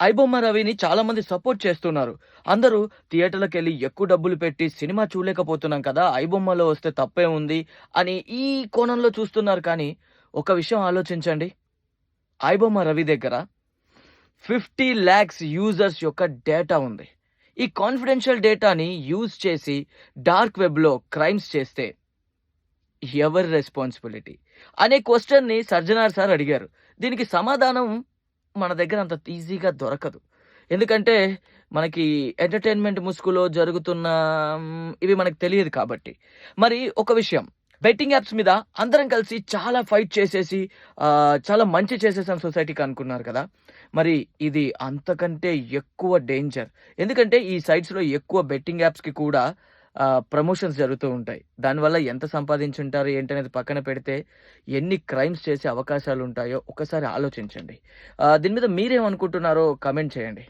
ఐబొమ్మ రవిని చాలా మంది సపోర్ట్ చేస్తున్నారు. అందరూ థియేటర్లకు వెళ్ళి ఎక్కువ డబ్బులు పెట్టి సినిమా చూడలేకపోతున్నాం కదా! ఐబొమ్మలో వస్తే తప్పే ఉంది అని ఈ కోణంలో చూస్తున్నారు కానీ, ఒక విషయం ఆలోచించండి. ఐబొమ్మ రవి దగ్గర 50,00,000 యూజర్స్ యొక్క డేటా ఉంది. ఈ కాన్ఫిడెన్షియల్ డేటాని యూజ్ చేసి డార్క్ వెబ్‌లో క్రైమ్స్ చేస్తే ఎవరి రెస్పాన్సిబిలిటీ? అనే క్వశ్చన్ని సర్జనార్ సార్ అడిగారు. దీనికి సమాధానం మన దగ్గర అంత ఈజీగా దొరకదు. ఎందుకంటే మనకి ఎంటర్‌టైన్‌మెంట్ ముసుగులో జరుగుతున్న ఇవి మనకు తెలియదు కాబట్టి. మరి ఒక విషయం బెట్టింగ్ యాప్స్ మీద అందరం కలిసి చాలా ఫైట్ చేసేసి చాలా మంచి చేసేసాం సొసైటీకి అనుకున్నారు కదా! మరి ఇది అంతకంటే ఎక్కువ డేంజర్. ఎందుకంటే ఈ సైట్స్‌లో ఎక్కువ బెట్టింగ్ యాప్స్‌కి కూడా ప్రమోషన్స్ జరుగుతూ ఉంటాయి. దానివల్ల ఎంత సంపాదించుంటారు ఏంటనేది పక్కన పెడితే, ఎన్ని క్రైమ్స్ చేసే అవకాశాలు ఉంటాయో ఒక్కసారి ఆలోచించండి. దీని మీద మీరేమనుకుంటున్నారో కమెంట్ చేయండి.